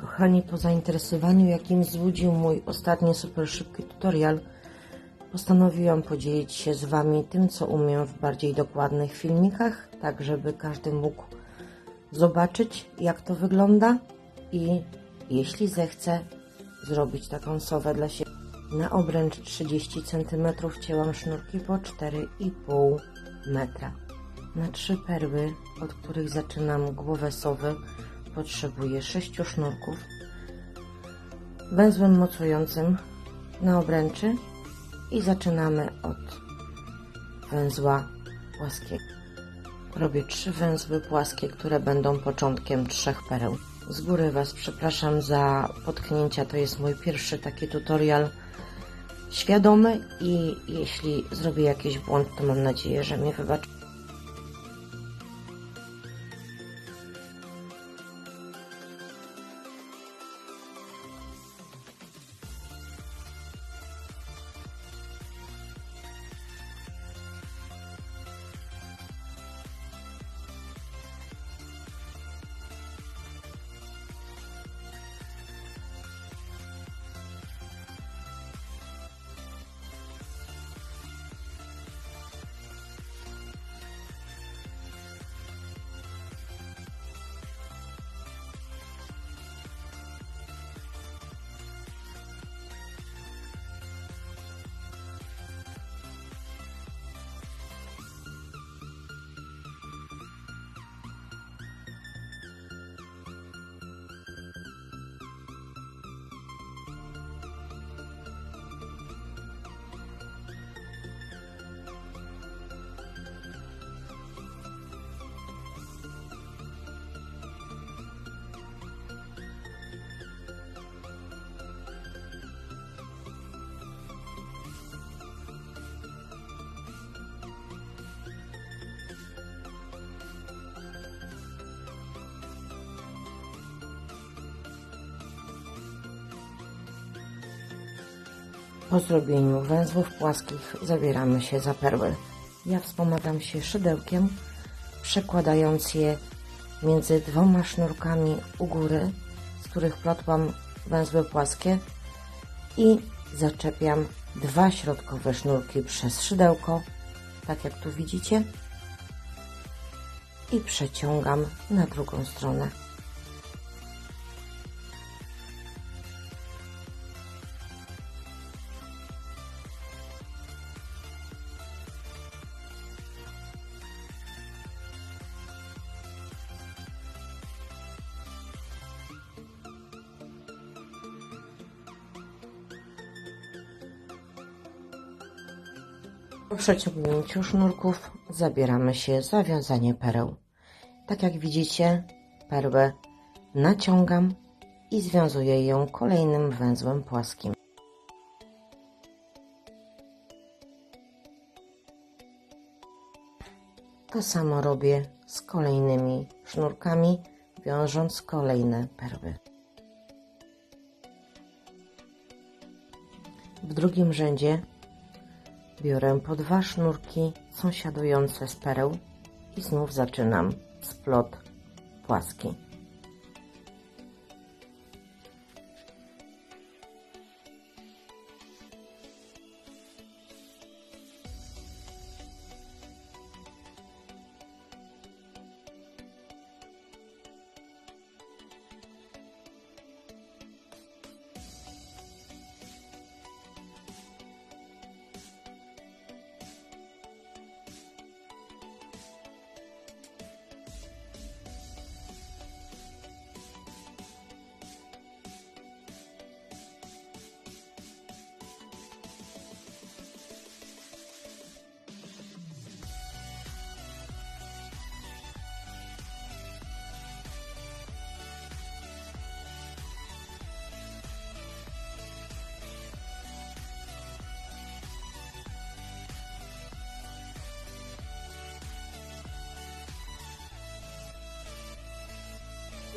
Kochani, po zainteresowaniu, jakim wzbudził mój ostatni super szybki tutorial, postanowiłam podzielić się z Wami tym, co umiem w bardziej dokładnych filmikach, tak żeby każdy mógł zobaczyć, jak to wygląda i jeśli zechce, zrobić taką sowę dla siebie. Na obręcz 30 cm cięłam sznurki po 4,5 metra. Na trzy perły, od których zaczynam głowę sowy, potrzebuję 6 sznurków. Węzłem mocującym na obręczy i zaczynamy od węzła płaskiego. Robię trzy węzły płaskie, które będą początkiem trzech pereł. Z góry Was przepraszam za potknięcia, to jest mój pierwszy taki tutorial świadomy i jeśli zrobię jakiś błąd, to mam nadzieję, że mnie wybaczy. Po zrobieniu węzłów płaskich zabieramy się za perły. Ja wspomagam się szydełkiem, przekładając je między dwoma sznurkami u góry, z których plotłam węzły płaskie i zaczepiam dwa środkowe sznurki przez szydełko, tak jak tu widzicie, i przeciągam na drugą stronę. Po przeciągnięciu sznurków zabieramy się za wiązanie pereł. Tak jak widzicie, perłę naciągam i związuję ją kolejnym węzłem płaskim. To samo robię z kolejnymi sznurkami, wiążąc kolejne perły. W drugim rzędzie Biorę po dwa sznurki sąsiadujące z pereł i znów zaczynam splot płaski.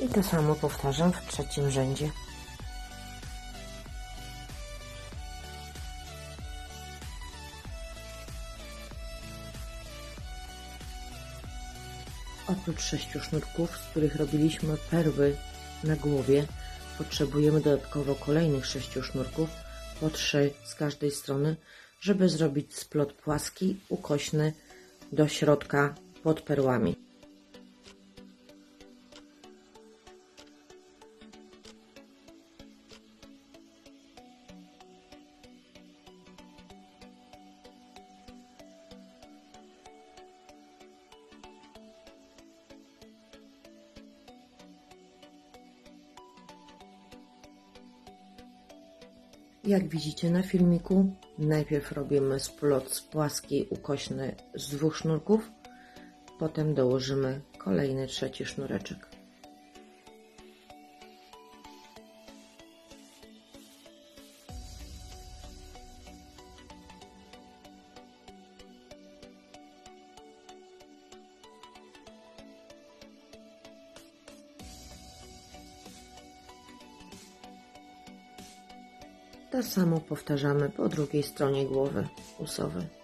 I to samo powtarzam w trzecim rzędzie. Oprócz sześciu sznurków, z których robiliśmy perły na głowie, potrzebujemy dodatkowo kolejnych sześciu sznurków, po trzy z każdej strony, żeby zrobić splot płaski, ukośny do środka pod perłami. Jak widzicie na filmiku, najpierw robimy splot z płaskiej ukośny z dwóch sznurków, potem dołożymy kolejny trzeci sznureczek. To samo powtarzamy po drugiej stronie głowy usowej.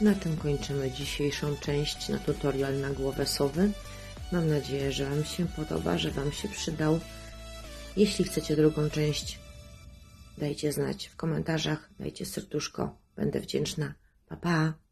Na tym kończymy dzisiejszą część na tutorial na głowę sowy. Mam nadzieję, że Wam się podoba, że Wam się przydał. Jeśli chcecie drugą część, dajcie znać w komentarzach, dajcie serduszko. Będę wdzięczna. Pa, pa!